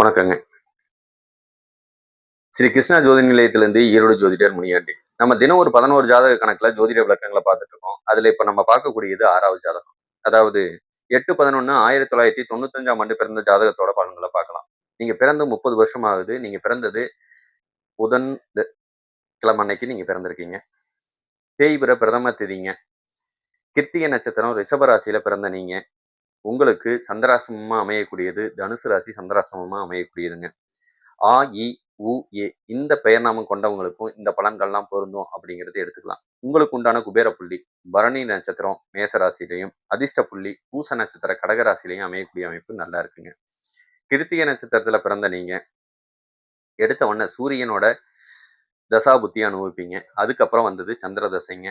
வணக்கங்க. ஸ்ரீ கிருஷ்ணா ஜோதி நிலையத்திலிருந்து ஈரோடு ஜோதிடர் முனியாண்டி. நம்ம தினம் ஒரு பதினோரு ஜாதக கணக்குல ஜோதிட விளக்கங்களை பார்த்துட்டு இருக்கோம். அதுல இப்ப நம்ம பார்க்கக்கூடியது ஆறாவது ஜாதகம். அதாவது எட்டு பதினொன்னு ஆயிரத்தி தொள்ளாயிரத்தி தொண்ணூத்தஞ்சாம் ஆண்டு பிறந்த ஜாதகத்தோட பலன்களை பார்க்கலாம். நீங்க பிறந்து முப்பது வருஷம் ஆகுது நீங்க பிறந்தது புதன் கிழமை அன்னைக்கு நீங்க பிறந்திருக்கீங்க. தேய்பிர பிரதம திதிங்க. கிருத்திகை நட்சத்திரம் ரிஷபராசியில் பிறந்த நீங்க. உங்களுக்கு சந்திராசிரமமாக அமையக்கூடியது தனுசு ராசி சந்திராசிரமமாக அமையக்கூடியதுங்க. ஆ இ உ ஏ இந்த பெயர் நாமம் கொண்டவங்களுக்கும் இந்த பலன்கள்லாம் பொருந்தும் அப்படிங்கிறத எடுத்துக்கலாம். உங்களுக்கு உண்டான குபேர புள்ளி பரணி நட்சத்திரம் மேசராசிலையும் அதிர்ஷ்ட புள்ளி பூச நட்சத்திர கடகராசிலையும் அமையக்கூடிய அமைப்பு நல்லா இருக்குங்க. கிருத்திக நட்சத்திரத்தில் பிறந்த நீங்க எடுத்த உடனே சூரியனோட தசா அனுபவிப்பீங்க அதுக்கப்புறம் வந்தது சந்திர தசைங்க.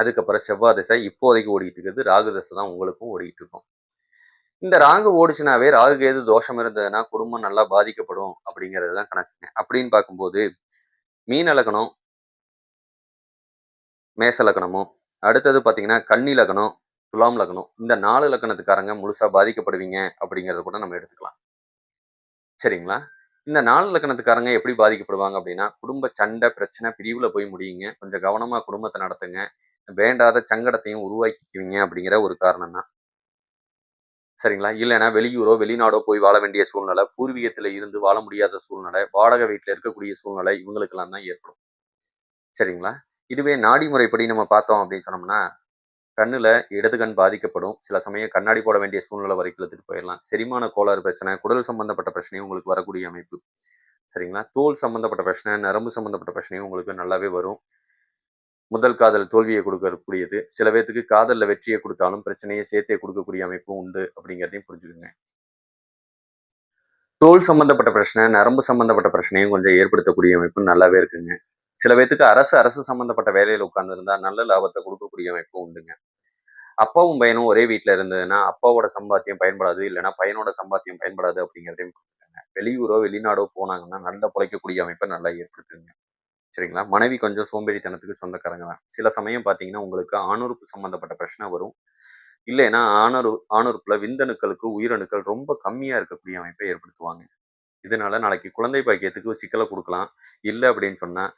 அதுக்கப்புறம் செவ்வாய் தசை இப்போதைக்கு ஓடிக்கிட்டு இருக்குது. ராகு தசை தான் உங்களுக்கும் ஓடிட்டு இருக்கும். இந்த ராகு ஓடிச்சுனாவே ராகு கேது தோஷம் இருந்ததுன்னா குடும்பம் நல்லா பாதிக்கப்படும் அப்படிங்கிறது தான் கணக்குங்க. அப்படின்னு பார்க்கும்போது மீன லக்னம் மேச லக்னமும் அடுத்தது பார்த்தீங்கன்னா கன்னி லக்னம் துலாம் லக்னம் இந்த நாலு லக்கணத்துக்காரங்க முழுசா பாதிக்கப்படுவீங்க அப்படிங்கிறத கூட நம்ம எடுத்துக்கலாம். சரிங்களா? இந்த நாலு லக்கணத்துக்காரங்க எப்படி பாதிக்கப்படுவாங்க அப்படின்னா குடும்ப சண்டை பிரச்சனை பிரிவுல போய் முடியுங்க. கொஞ்சம் கவனமா குடும்பத்தை நடத்துங்க. வேண்டாத சங்கடத்தையும் உருவாக்கிக்குவீங்க அப்படிங்கிற ஒரு காரணம் தான் சரிங்களா? இல்லைன்னா வெளியூரோ வெளிநாடோ போய் வாழ வேண்டிய சூழ்நிலை பூர்வீகத்தில் இருந்து வாழ முடியாத சூழ்நிலை வாடகை வீட்டில் இருக்கக்கூடிய சூழ்நிலை இவங்களுக்கெல்லாம் தான் ஏற்படும். சரிங்களா? இதுவே நாடி முறைப்படி நம்ம பார்த்தோம் அப்படின்னு சொன்னோம்னா கண்ணுல இடது கண் பாதிக்கப்படும். சில சமயம் கண்ணாடி போட வேண்டிய சூழ்நிலை வரைக்கும் எடுத்துட்டு போயிடலாம். செரிமான கோளாறு பிரச்சனை குடல் சம்பந்தப்பட்ட பிரச்சனையும் உங்களுக்கு வரக்கூடிய அமைப்பு. சரிங்களா? தோல் சம்பந்தப்பட்ட பிரச்சனை நரம்பு சம்பந்தப்பட்ட பிரச்சனையும் உங்களுக்கு நல்லாவே வரும். முதல் காதல் தோல்வியை கொடுக்கக்கூடியது. சில பேர்த்துக்கு காதலில் வெற்றியை கொடுத்தாலும் பிரச்சனையை சேர்த்தே கொடுக்கக்கூடிய அமைப்பும் உண்டு அப்படிங்கிறதையும் புரிஞ்சுக்கோங்க. தோல் சம்பந்தப்பட்ட பிரச்சனை நரம்பு சம்பந்தப்பட்ட பிரச்சனையும் கொஞ்சம் ஏற்படுத்தக்கூடிய அமைப்பு நல்லாவே இருக்குங்க. சில பேர்த்துக்கு அரசு அரசு சம்பந்தப்பட்ட வேலையில உட்கார்ந்துருந்தா நல்ல லாபத்தை கொடுக்கக்கூடிய அமைப்பும் உண்டுங்க. அப்பாவும் பையனும் ஒரே வீட்டில் இருந்ததுன்னா அப்பாவோட சம்பாத்தியம் பயன்படாது இல்லைன்னா பையனோட சம்பாத்தியம் பயன்படாது அப்படிங்கிறதையும் கொடுத்துருக்காங்க வெளியூரோ வெளிநாடோ போனாங்கன்னா நல்ல பிழைக்கக்கூடிய அமைப்பை நல்லா ஏற்படுத்துங்க. சரிங்களா? மனைவி கொஞ்சம் சோம்பேறித்தனத்துக்கு சொந்தக்காரங்க தான். சில சமயம் பார்த்தீங்கன்னா உங்களுக்கு ஆணுறுப்பு சம்மந்தப்பட்ட பிரச்சனை வரும். இல்லைன்னா ஆணுறு ஆணுறுப்பில் விந்தணுக்களுக்கு உயிரணுக்கள் ரொம்ப கம்மியாக இருக்கக்கூடிய அமைப்பை ஏற்படுத்துவாங்க. இதனால நாளைக்கு குழந்தை பாக்கியத்துக்கு சிக்கலை கொடுக்கலாம். இல்லை அப்படின்னு சொன்னால்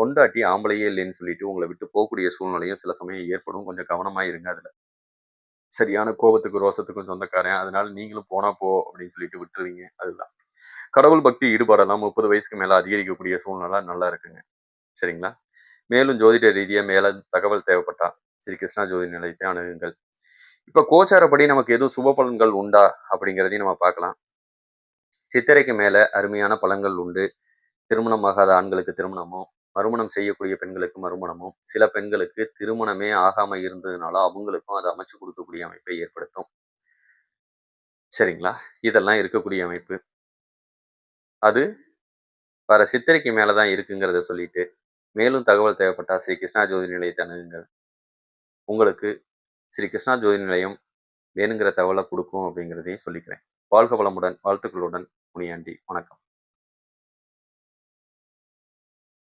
பொண்டாட்டி ஆம்பளையே இல்லைன்னு சொல்லிட்டு உங்களை விட்டு போகக்கூடிய சூழ்நிலையும் சில சமயம் ஏற்படும். கொஞ்சம் கவனமாக இருங்க அதில். சரியான கோபத்துக்கு ரோசத்துக்கும் சொந்தக்காரன். அதனால நீங்களும் போனா போ அப்படின்னு சொல்லிட்டு விட்டுருவீங்க. அதுதான். கடவுள் பக்தி ஈடுபாடெல்லாம் முப்பது வயசுக்கு மேல அதிகரிக்கக்கூடிய சூழ்நிலை நல்லா இருக்குங்க. சரிங்களா? மேலும் ஜோதிட ரீதியா மேல தகவல் தேவைப்பட்டா ஸ்ரீ கிருஷ்ணா ஜோதி நிலையத்தை அணுகுங்கள். இப்ப கோச்சாரப்படி நமக்கு எதுவும் சுப பலன்கள் உண்டா அப்படிங்கிறதையும் நம்ம பார்க்கலாம். சித்திரைக்கு மேல அருமையான பலன்கள் உண்டு. திருமணமாகாத ஆண்களுக்கு திருமணமும் மறுமணம் செய்யக்கூடிய பெண்களுக்கு மறுமணமும் சில பெண்களுக்கு திருமணமே ஆகாமல் இருந்ததுனால அவங்களுக்கும் அதை அமைச்சு கொடுக்கக்கூடிய அமைப்பை ஏற்படுத்தும். சரிங்களா? இதெல்லாம் இருக்கக்கூடிய அமைப்பு. அது வர சித்திரைக்கு மேலே தான் இருக்குங்கிறத சொல்லிட்டு மேலும் தகவல் தேவைப்பட்டா ஸ்ரீ கிருஷ்ணா ஜோதி நிலையத்தை அணுகுங்கள். உங்களுக்கு ஸ்ரீ கிருஷ்ணா ஜோதி நிலையம் வேணுங்கிற தகவலை கொடுக்கும் அப்படிங்கிறதையும் சொல்லிக்கிறேன். வாழ்க வளமுடன் வாழ்த்துக்களுடன் முனியாண்டி வணக்கம்.